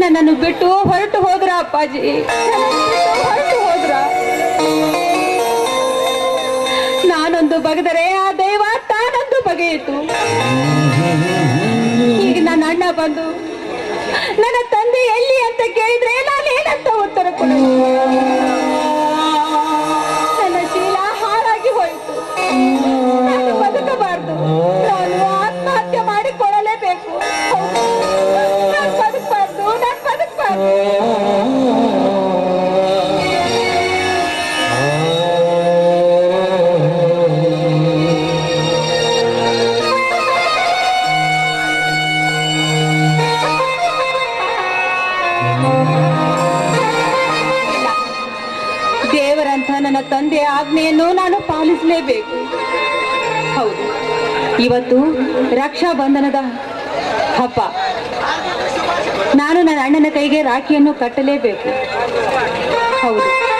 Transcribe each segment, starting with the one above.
ನನ್ನನ್ನು ಬಿಟ್ಟು ಹೊರಟು ಹೋದ್ರ ಅಪ್ಪಾಜಿ? ಹೊರಟು ಹೋದ್ರ? ನಾನೊಂದು ಬಗೆದರೆ ಆ ದೈವ ತಾನೊಂದು ಬಗೆಯಿತು. ಈಗ ನನ್ನ ಅಣ್ಣ ಬಂದು, ನನ್ನ ತಂದೆ ಎಲ್ಲಿ ಅಂತ ಕೇಳಿದ್ರೆ ನಾನು ಏನಂತ ಉತ್ತರ ಕೊಡಲು ರಕ್ಷಾ ಬಂಧನದ ಹಬ್ಬ. ನಾನು ನನ್ನ ಅಣ್ಣನ ಕೈಗೆ ರಾಖಿಯನ್ನು ಕಟ್ಟಲೇಬೇಕು. ಹೌದು.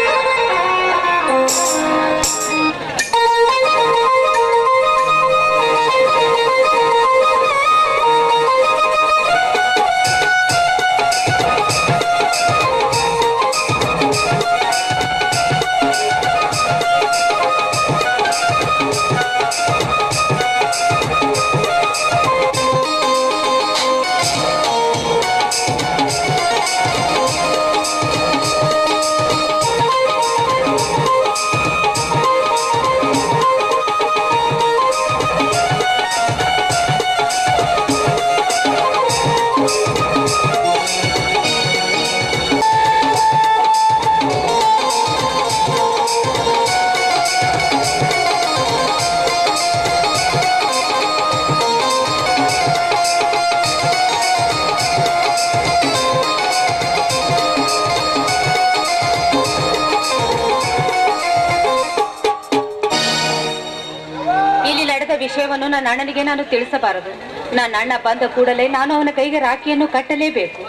ಇಲ್ಲಿ ನಡೆದ ವಿಷಯವನ್ನು ನನ್ನ ಅಣ್ಣನಿಗೆ ನಾನು ತಿಳಿಸಬಾರದು. ನನ್ನ ಅಣ್ಣ ಬಂದ ಕೂಡಲೇ ನಾನು ಅವನ ಕೈಗೆ ರಾಖಿಯನ್ನು ಕಟ್ಟಲೇಬೇಕು.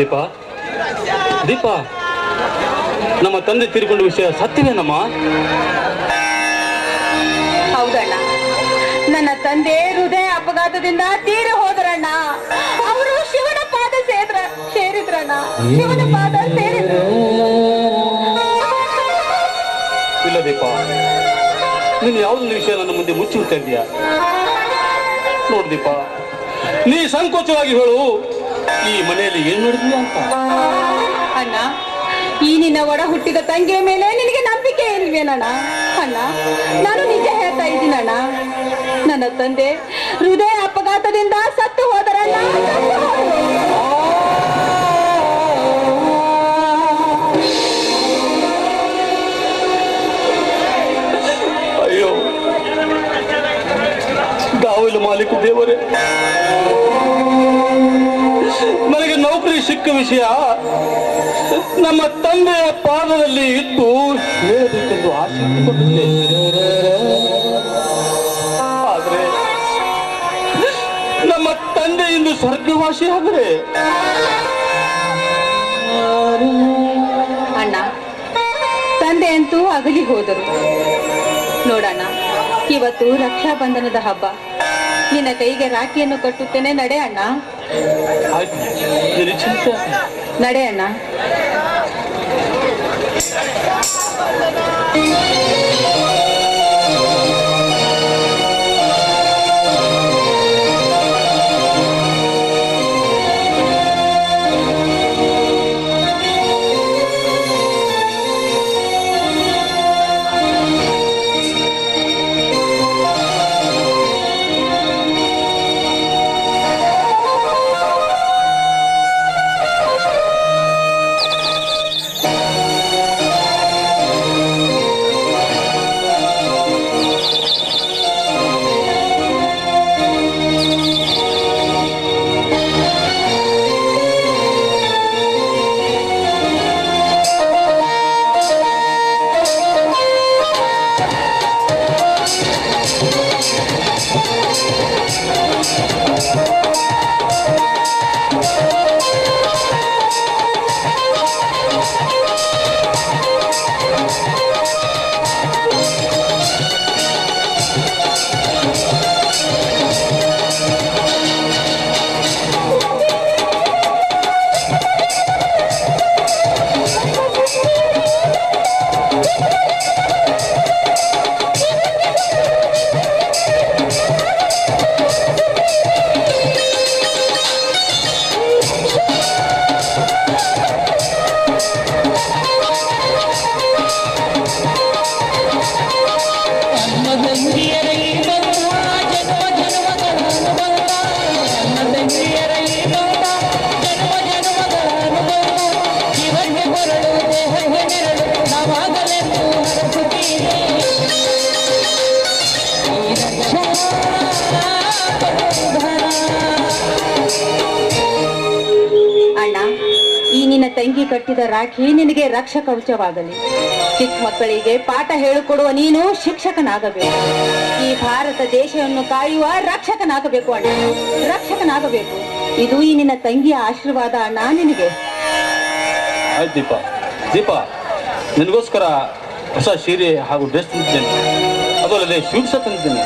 ದೀಪ. ದೀಪ. ನಮ್ಮ ತಂದೆ ತೀರಿಕೊಂಡ ವಿಷಯ ಸತ್ಯವೇನಮ್ಮ ಹೌದಣ್ಣ. ನನ್ನ ತಂದೆ ಹೃದಯ ಅಪಘಾತದಿಂದ ತೀರಿ ಹೋದ್ರಣ್ಣ. ಅವರು ಶಿವನ ಪಾದ ಸೇದ್ರ ಸೇರಿದ್ರಣ್ಣ. ಶಿವನ ಪಾದ ಸೇರಿದ್ರು. ಇಲ್ಲ ದೀಪ. ನೀನು ಯಾವುದೊಂದು ವಿಷಯ ನನ್ನ ಮುಂದೆ ಮುಚ್ಚಿ ಹೋಗ್ತಾ ಇದೀಯಾ ನೋಡು ದೀಪ. ನೀ ಸಂಕೋಚವಾಗಿ ಹೇಳು. ಈ ಮನೆಯಲ್ಲಿ ಏನ್ ನಡೆದಿದೆ ಅಂತ? ಅಣ್ಣ ಈ ನಿನ್ನ ಒಡ ಹುಟ್ಟಿದ ತಂಗಿಯ ಮೇಲೆ ನಿನಗೆ ನಂಬಿಕೆ ಇಲ್ವೇನಣ್ಣ? ಅಣ್ಣ ನಾನು ನಿಜ ಹೇಳ್ತಾ ಇದ್ದೀನಣ್ಣ. ನನ್ನ ತಂದೆ ಹೃದಯ ಅಪಘಾತದಿಂದ ಸತ್ತು ಹೋದರಣ್ಣ. ಅಯ್ಯೋ ಗಾವಲು ಮಾಲೀಕ ದೇವರೇ. ನನಗೆ ನೌಕರಿ ಸಿಕ್ಕ ವಿಷಯ ನಮ್ಮ ತಂದೆಯ ಪಾದದಲ್ಲಿ ಇಟ್ಟು ಹೇಳಬೇಕೆಂದು ಆದರೆ ಆದ್ರೆ ನಮ್ಮ ತಂದೆ ಇಂದು ಸ್ವರ್ಗವಾಸಿ ಆದರೆ ಅಣ್ಣ, ತಂದೆ ಅಂತೂ ಅಗಲಿ ಹೋದರು. ನೋಡಣ್ಣ, ಇವತ್ತು ರಕ್ಷಾಬಂಧನದ ಹಬ್ಬ. ನಿನ್ನ ಕೈಗೆ ರಾಖಿಯನ್ನು ಕಟ್ಟುತ್ತೇನೆ ನಡೆ ಅಣ್ಣ ಆಯ್ತು ಕಟ್ಟಿದ ರಾಖಿ ನಿನಗೆ ರಕ್ಷ ಕವಚವಾಗಲಿ ಚಿಕ್ಕ ಮಕ್ಕಳಿಗೆ ಪಾಠ ಹೇಳಿಕೊಡುವ ನೀನು ಶಿಕ್ಷಕನಾಗಬೇಕು. ಈ ಭಾರತ ದೇಶವನ್ನು ಕಾಯುವ ರಕ್ಷಕನಾಗಬೇಕು ಅಣ್ಣ. ರಕ್ಷಕನಾಗಬೇಕು. ಇದು ಈ ನಿನ್ನ ತಂಗಿಯ ಆಶೀರ್ವಾದ ಅಣ್ಣ ನಿನಗೆ. ದೀಪ. ದೀಪ, ನಿನಗೋಸ್ಕರ ಹೊಸ ಸೀರೆ ಹಾಗೂ ಡ್ರೆಸ್ ತಂದಿದ್ದೇನೆ. ಅದರಲ್ಲಿ ಸ್ವೀಟ್ಸ ತಂದಿದ್ದೇನೆ.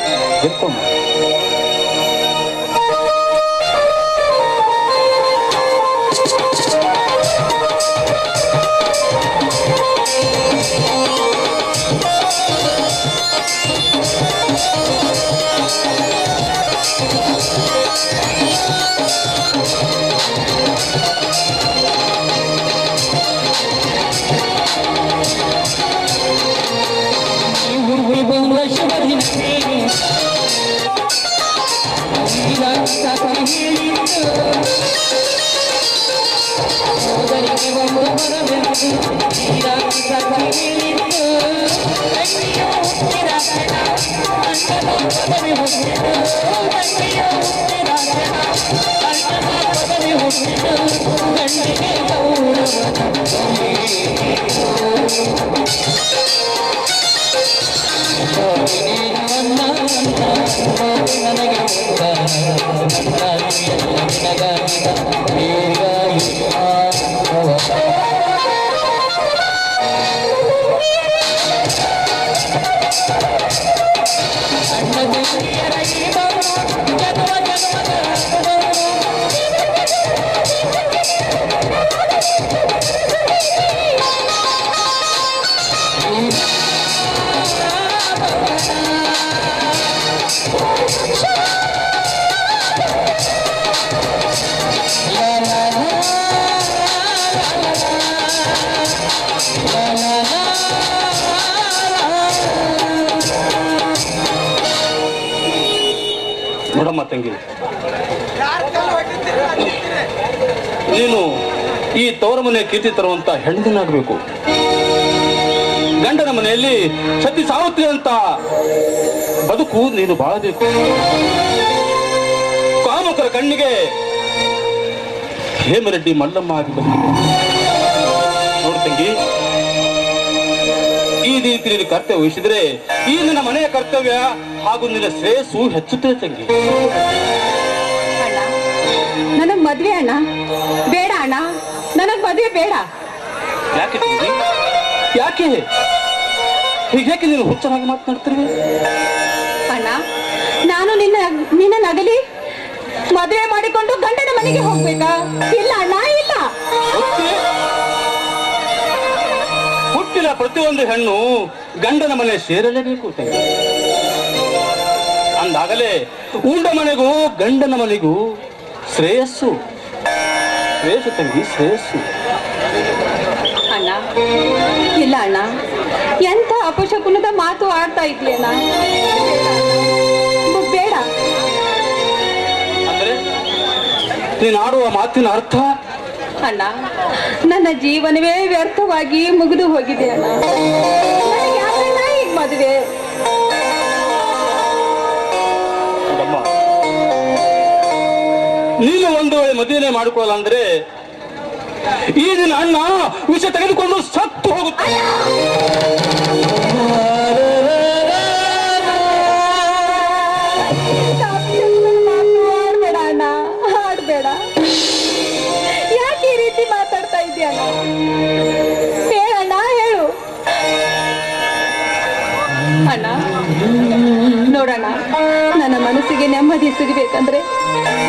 ತಂಗಿ ನೀನು ಈ ತವರ ಮನೆ ಕೀರ್ತಿ ತರುವಂತ ಹೆಣ್ಣಿನಾಗಬೇಕು ಗಂಡನ ಮನೆಯಲ್ಲಿ ಸತಿ ಸಾವತ್ರಿ ಅಂತ ಬದುಕು ನೀನು ಬಾಳಬೇಕು. ಕಾಮಕರ ಕಣ್ಣಿಗೆ ಹೇಮರೆಡ್ಡಿ ಮಲ್ಲಮ್ಮ ಆಗಿ ಬಂದಿದೆ. ನೋಡು ತಂಗಿ, ಈ ರೀತಿ ನೀನು ಕರ್ತವ್ಯ ವಹಿಸಿದ್ರೆ ಈ ನನ್ನ ಮನೆಯ ಕರ್ತವ್ಯ ಹಾಗೂ ನಿನ್ನ ಶ್ರೇಯಸ್ಸು ಹೆಚ್ಚುತ್ತದೆ ತಂಗಿ. ಅಣ್ಣ ನನಗ್ ಮದ್ವೆ ಅಣ್ಣ. ಬೇಡ ಅಣ್ಣ ನನಗ್ ಮದ್ವೆ ಬೇಡ. ಯಾಕೆ ತಂಗಿ? ಯಾಕೆ? ಹೀಗೇಕೆ ನೀನು ಹುಚ್ಚನಾಗಿ ಮಾತನಾಡ್ತಿರುವೆ? ಅಣ್ಣ ನಾನು ನಿನ್ನ ನಿನ್ನ ನಗಲಿ ಮದುವೆ ಮಾಡಿಕೊಂಡು ಗಂಡನ ಮನೆಗೆ ಹೋಗ್ಬೇಕಾ? ಇಲ್ಲ ಅಣ್ಣ ಇಲ್ಲ. ಹುಟ್ಟಿನ ಹುಟ್ಟಿದ ಪ್ರತಿಯೊಂದು ಹೆಣ್ಣು ಗಂಡನ ಮನೆ ಸೇರಲೇಬೇಕು ತಂಗಿ. ಅಂದಾಗಲೇ ಉಂಡ ಮನೆಗೂ ಗಂಡನ ಮನೆಗೂ ಶ್ರೇಯಸ್ಸು. ಶ್ರೇಯಸ್ಸು ತಂಗಿ ಶ್ರೇಯಸ್ಸು. ಅಣ್ಣ ಇಲ್ಲ ಅಣ್ಣ ಎಂತ ಅಪಶಕುನದ ಮಾತು ಆಡ್ತಾ ಅಣ್ಣ? ಬೇಡ. ಅಂದ್ರೆ ನೀನು ಆಡುವ ಮಾತಿನ ಅರ್ಥ? ಅಣ್ಣ ನನ್ನ ಜೀವನವೇ ವ್ಯರ್ಥವಾಗಿ ಮುಗಿದು ಹೋಗಿದೆ ಅಣ್ಣ. ಮದುವೆ? ನೀನು ಒಂದು ವೇಳೆ ಮದುವೆನೆ ಮಾಡಿಕೊಳ್ಳಲ್ಲ ಅಂದ್ರೆ ಈ ದಿನ ಅಣ್ಣ ವಿಷ ತೆಗೆದುಕೊಂಡು ಸತ್ತು ಹೋಗುತ್ತೆ. ಅಣ್ಣ, ಹೇಳು. ಅಣ್ಣ ನೋಡೋಣ. ನನ್ನ ಮನಸ್ಸಿಗೆ ನೆಮ್ಮದಿ ಸಿಗಬೇಕಂದ್ರೆ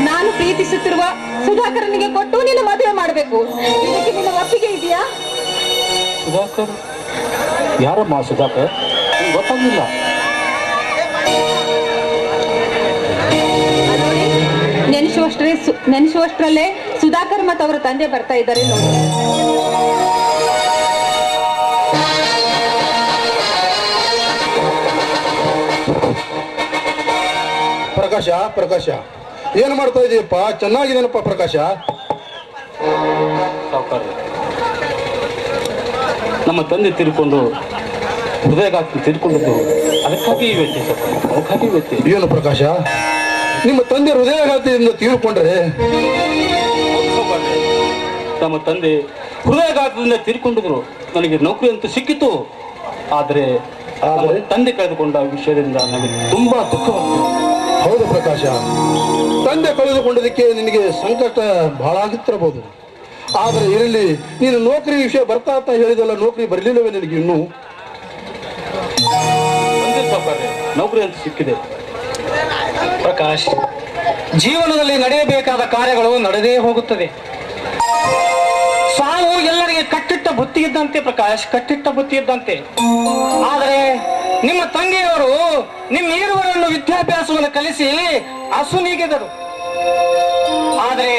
ನಾನು ಪ್ರೀತಿಸುತ್ತಿರುವ ಸುಧಾಕರನಿಗೆ ಕೊಟ್ಟು ನಿನ್ನ ಮದುವೆ ಮಾಡಬೇಕು. ಇದಕ್ಕೆ ನಿನ್ನ ಒಪ್ಪಿಗೆ ಇದೆಯಾ? ಸುಧಾಕರ್? ಯಾರಮ್ಮ ಸುಧಾಕರ್? ಗೊತ್ತಾಗಿಲ್ಲ ನೆನೆಸುವಷ್ಟರೇ ನೆನೆಸುವಷ್ಟರಲ್ಲೇ ಸುಧಾಕರ್ ಮತ್ತು ಅವರ ತಂದೆ ಬರ್ತಾ ಇದ್ದಾರೆ ನೋಡಿ. ಪ್ರಕಾಶ ಪ್ರಕಾಶ. ಏನು ಮಾಡ್ತಾ ಇದೀಯಪ್ಪ? ಚೆನ್ನಾಗಿದೇನಪ್ಪ ಪ್ರಕಾಶ? ನಮ್ಮ ತಂದೆ ತಿರ್ಕೊಂಡು ಹೃದಯಘಾತ ತೀರ್ಕೊಂಡಿದ್ದು ಅದಕ್ಕಾಗಿ ಸಾವುಕಾರ. ಅದಕ್ಕಾಗಿ ವ್ಯಕ್ತಿ ಏನು ಪ್ರಕಾಶ? ನಿಮ್ಮ ತಂದೆ ಹೃದಯಘಾತದಿಂದ ತೀರ್ಕೊಂಡ್ರೆ. ನಮ್ಮ ತಂದೆ ಹೃದಯಘಾತದಿಂದ ತೀರ್ಕೊಂಡಿದ್ರು. ನನಗೆ ನೌಕರಿ ಅಂತೂ ಸಿಕ್ಕಿತು ಆದರೆ ಆದರೆ? ತಂದೆ ಕಳೆದುಕೊಂಡ ವಿಷಯದಿಂದ ನನಗೆ ತುಂಬಾ ದುಃಖವಾಗ್ತದೆ. ಹೌದು ಪ್ರಕಾಶ. ತಂದೆ ಕಳೆದುಕೊಂಡದಕ್ಕೆ ನಿನಗೆ ಸಂಕಷ್ಟ ಬಹಳ ಆಗಿತ್ತಿರಬಹುದು. ಆದರೆ ಇರಲಿ ನೀನು ನೌಕರಿ ವಿಷಯ ಬರ್ತಾ ಅಂತ ಹೇಳಿದಲ್ಲ ನೌಕರಿ ಬರಲಿಲ್ಲವೇ ನಿನಗೆ ಇನ್ನೂ? ನೌಕರಿ ಅಂತ ಸಿಕ್ಕಿದೆ. ಪ್ರಕಾಶ್ ಜೀವನದಲ್ಲಿ ನಡೆಯಬೇಕಾದ ಕಾರ್ಯಗಳು ನಡೆದೇ ಹೋಗುತ್ತದೆ ಸಾವು ಎಲ್ಲರಿಗೆ ಕಟ್ಟಿಟ್ಟ ಬುತ್ತಿ ಇದ್ದಂತೆ ಪ್ರಕಾಶ್ ಕಟ್ಟಿಟ್ಟ ಬುತ್ತಿ ಇದ್ದಂತೆ. ಆದರೆ ನಿಮ್ಮ ತಂಗಿಯವರು ನಿಮ್ಮ ಈರುವರನ್ನು ವಿದ್ಯಾಭ್ಯಾಸವನ್ನು ಕಲಿಸಿ ಅಸುನೀಗಿದರು ಆದರೆ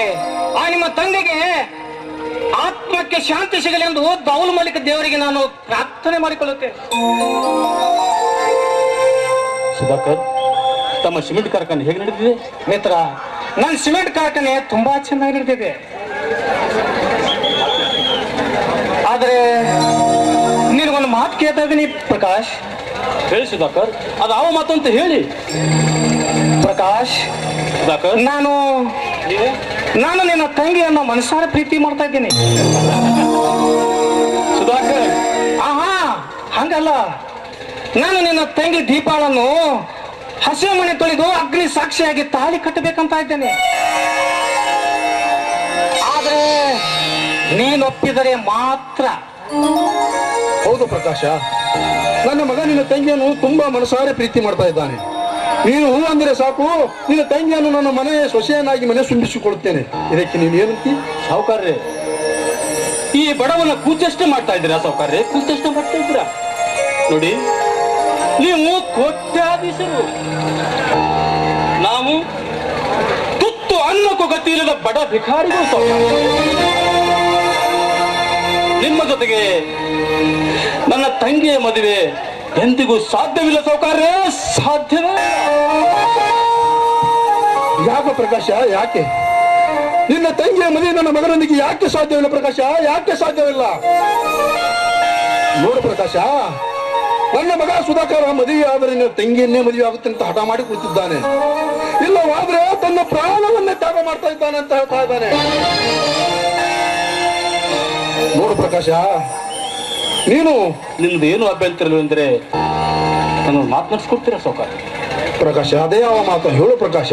ಆ ನಿಮ್ಮ ತಂದೆಗೆ ಆತ್ಮಕ್ಕೆ ಶಾಂತಿ ಸಿಗಲಿ ಎಂದು ದೌಲ್ ಮಲಿಕ ದೇವರಿಗೆ ನಾನು ಪ್ರಾರ್ಥನೆ ಮಾಡಿಕೊಳ್ಳುತ್ತೇನೆ. ಸುಧಾಕರ್ ತಮ್ಮ ಸಿಮೆಂಟ್ ಕಾರ್ಖಾನೆ ಹೇಗೆ ನಡೆದಿದೆ? ಮಿತ್ರ ನನ್ನ ಸಿಮೆಂಟ್ ಕಾರ್ಖಾನೆ ತುಂಬಾ ಚೆನ್ನಾಗಿ ನಡೆದಿದೆ. ಆದರೆ ನಿನಗೊಂದು ಮಾತು ಕೇಳ್ತಾ ಇದ್ದೀನಿ ಪ್ರಕಾಶ್. ಹೇಳಿ ಸುಧಾಕರ್ ಅದು ಅವ ಮಾತು ಅಂತ ಹೇಳಿ. ಪ್ರಕಾಶ್ ಸುಧಾಕರ್ ನಾನು ನಾನು ನಿನ್ನ ತಂಗಿಯನ್ನ ಮನಸಾರ ಪ್ರೀತಿ ಮಾಡ್ತಾ ಇದ್ದೀನಿ. ಸುಧಾಕರ್? ಆಹಾ ಹಂಗಲ್ಲ. ನಾನು ನಿನ್ನ ತಂಗಿ ದೀಪಾಳನ್ನು ಹಸಿರು ಮನೆ ತೊಳೆದು ಅಗ್ನಿ ಸಾಕ್ಷಿಯಾಗಿ ತಾಳಿ ಕಟ್ಟಬೇಕಂತ ಇದ್ದೇನೆ. ಆದ್ರೆ ನೀನೊಪ್ಪಿದರೆ ಮಾತ್ರ. ಹೌದು ಪ್ರಕಾಶ. ನನ್ನ ಮಗ ನಿನ್ನ ತಂಗಿಯನ್ನು ತುಂಬಾ ಮನಸಾರೆ ಪ್ರೀತಿ ಮಾಡ್ತಾ ಇದ್ದಾನೆ. ನೀನು ಹೂ ಅಂದರೆ ಸಾಕು, ನಿನ್ನ ತಂಗಿಯನ್ನು ನನ್ನ ಮನೆ ಸೊಸೆಯನ್ನಾಗಿ ಮನೆ ಸುಂಬಿಸಿಕೊಳ್ಳುತ್ತೇನೆ ಇದಕ್ಕೆ ನೀನು ಏನಂತಿ ಸಾವುಕಾರ್ರೆ, ಈ ಬಡವನ ಕೂಚಷ್ಟೇ ಮಾಡ್ತಾ ಇದ್ದೀರಾ ಸಾವುಕಾರ್ರೆ? ಕೂಚಷ್ಟೇ ಮಾಡ್ತಾ ಇದ್ದೀರಾ? ನೋಡಿ, ನೀವು ಕೋಟ್ಯಾಧೀಶರು. ನಾವು ತುತ್ತು ಅನ್ನಕ್ಕೂ ಗತಿ ಇಲ್ಲದ ಬಡ ಭಿಕಾರಿಗಳು ಸಾವುಕಾರ್ರೆ. ನಿಮ್ಮ ಜೊತೆಗೆ ನನ್ನ ತಂಗಿಯ ಮದುವೆ ಎಂದಿಗೂ ಸಾಧ್ಯವಿಲ್ಲ ಸೌಕಾರ್ಯ ಸಾಧ್ಯವೇ. ಯಾಕೆ ಪ್ರಕಾಶ, ಯಾಕೆ? ನಿನ್ನ ತಂಗಿಯ ಮದುವೆ ನನ್ನ ಮಗನೊಂದಿಗೆ ಯಾಕೆ ಸಾಧ್ಯವಿಲ್ಲ ಪ್ರಕಾಶ? ಯಾಕೆ ಸಾಧ್ಯವಿಲ್ಲ? ನೋಡು ಪ್ರಕಾಶ, ನನ್ನ ಮಗ ಸುಧಾಕರ ಮದುವೆ ಆದರೆ ನಿನ್ನ ತಂಗಿಯನ್ನೇ ಮದುವೆ ಆಗುತ್ತೆ ಅಂತ ಹಠ ಮಾಡಿ ಕೂತಿದ್ದಾನೆ. ಇಲ್ಲವಾದ್ರೆ ತನ್ನ ಪ್ರಾಣವನ್ನೇ ತ್ಯಾಗ ಮಾಡ್ತಾ ಇದ್ದಾನೆ ಅಂತ ಹೇಳ್ತಾ ಇದ್ದಾನೆ. ನೋಡು ಪ್ರಕಾಶ. ನೀನು? ನಿಮ್ದು ಏನು ಅಭ್ಯಂತರ ಎಂದರೆ ನಾನು ಮಾತನಾಡಿಸ್ಕೊಡ್ತೀರಾ ಸಾವುಕಾರ? ಪ್ರಕಾಶ ಅದೇ ಯಾವ ಮಾತು. ಹೇಳು ಪ್ರಕಾಶ.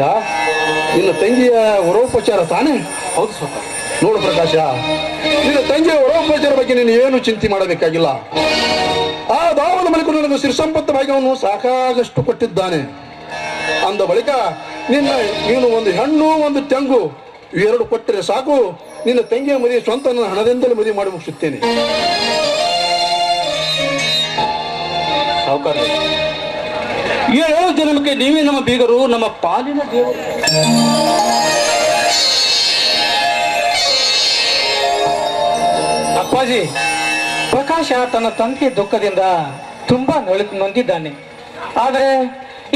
ನಿನ್ನ ತಂಗಿಯ ವರೋಪಚಾರ ತಾನೇ? ಹೌದು ಸೌಕರ್ಯ ನೋಡು ಪ್ರಕಾಶ. ನಿನ್ನ ತಂಗಿಯ ವರೋಪಚಾರ ಬಗ್ಗೆ ನೀನು ಏನು ಚಿಂತೆ ಮಾಡಬೇಕಾಗಿಲ್ಲ. ಆ ದಾವನ ಬಳಿಕ ನನಗೆ ಸಿರಿಸಂಪತ್ತ ಭಾಗ್ಯವನ್ನು ಸಾಕಾಗಷ್ಟು ಕೊಟ್ಟಿದ್ದಾನೆ. ಅಂದ ಬಳಿಕ ನಿನ್ನ ನೀನು ಒಂದು ಹೆಣ್ಣು ಒಂದು ತೆಂಗು ಇವೆರಡು ಕೊಟ್ಟರೆ ಸಾಕು. ನಿನ್ನ ತಂಗಿಯ ಮದುವೆ ಸ್ವಂತ ನನ್ನ ಹಣದಿಂದಲೇ ಮದುವೆ ಮಾಡಿ ಮುಗಿಸುತ್ತೇನೆ. ಏಳು ಜನ್ಮಕ್ಕೆ ನೀವೇ ನಮ್ಮ ಬೀಗರು, ನಮ್ಮ ಪಾಲಿನ ದೇವರು. ಅಪ್ಪಾಜಿ, ಪ್ರಕಾಶ ತನ್ನ ತಂದೆಯ ದುಃಖದಿಂದ ತುಂಬಾ ನೊಳಿ ನೊಂದಿದ್ದಾನೆ. ಆದರೆ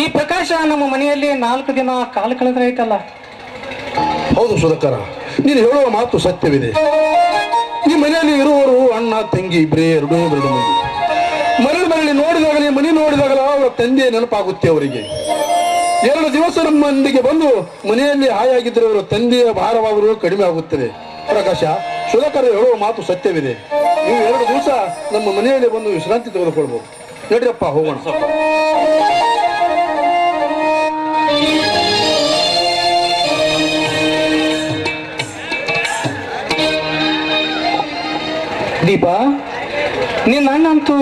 ಈ ಪ್ರಕಾಶ ನಮ್ಮ ಮನೆಯಲ್ಲಿ ನಾಲ್ಕು ದಿನ ಕಾಲ ಕಳೆದ್ರೈತಲ್ಲ ಹೌದು ಸುಧಾಕರ. ನೀನು ಹೇಳುವ ಮಾತು ಸತ್ಯವಿದೆ. ನಿಮ್ಮ ಮನೆಯಲ್ಲಿ ಇರುವವರು ಅಣ್ಣ, ತಂಗಿ ಇಬ್ಬರೇ ಎರಡು ಎರಡು ಮಂದಿ ಮರಳಿ ಮನೆಯಲ್ಲಿ ನೋಡಿದಾಗಲೇ, ಮನೆ ನೋಡಿದಾಗಲೇ ಅವರ ತಂದೆ ನೆನಪಾಗುತ್ತೆ ಅವರಿಗೆ. ಎರಡು ದಿವಸ ನಮ್ಮೊಂದಿಗೆ ಬಂದು ಮನೆಯಲ್ಲಿ ಹಾಯಾಗಿದ್ದರೆ ಅವರ ತಂದೆಯ ಭಾರವಾಗಲು ಕಡಿಮೆ ಆಗುತ್ತದೆ. ಪ್ರಕಾಶ ಶುಲಕರ ಹೇಳುವ ಮಾತು ಸತ್ಯವಿದೆ. ನೀವು ಎರಡು ದಿವಸ ನಮ್ಮ ಮನೆಯಲ್ಲಿ ಬಂದು ವಿಶ್ರಾಂತಿ ತೆಗೆದುಕೊಳ್ಬಹುದು ನಡಿಯಪ್ಪ ಹೋಗೋಣ. ದೀಪ, ನಿನ್ನ ಅಣ್ಣಂತೂ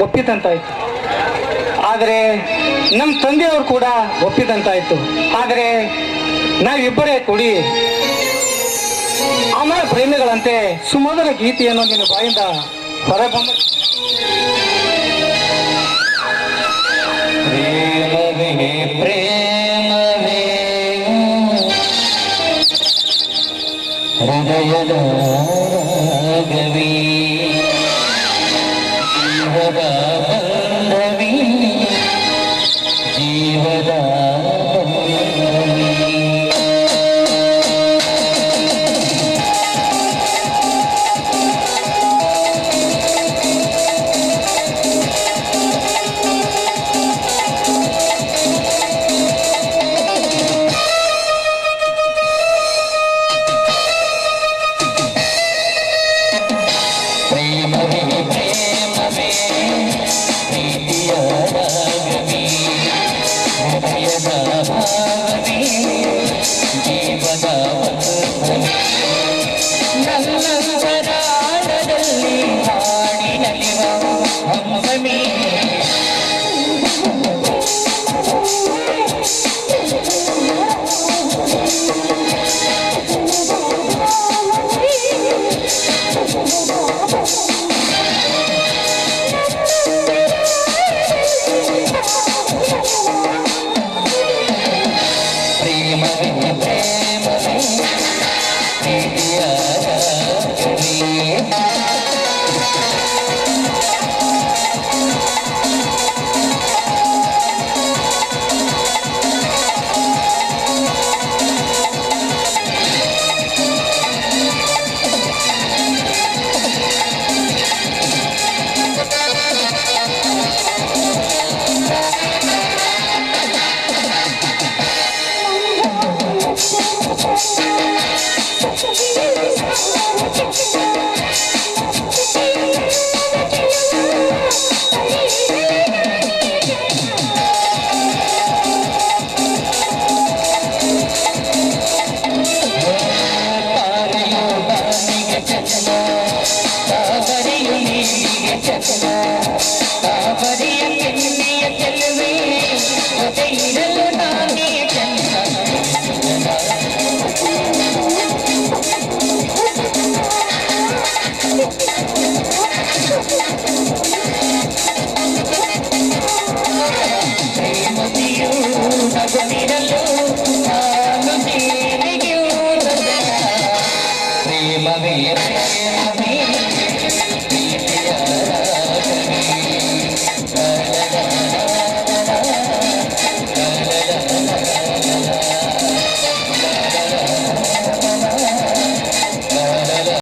ಒಪ್ಪಿದಂತಾಯ್ತು. ಆದರೆ ನಮ್ಮ ತಂದೆಯವರು ಕೂಡ ಒಪ್ಪಿದಂತಾಯ್ತು. ಆದರೆ ನಾವಿಬ್ಬರೇ ಕೂಡಿ ಅಮರ ಪ್ರೇಮಿಗಳಂತೆ ಸುಮಧುರ ಗೀತೆಯನ್ನು ನಿನ್ನ ಬಾಯಿಂದ ಹೊರಬಂದ ಪ್ರೇಮವೇ ಹೃದಯದ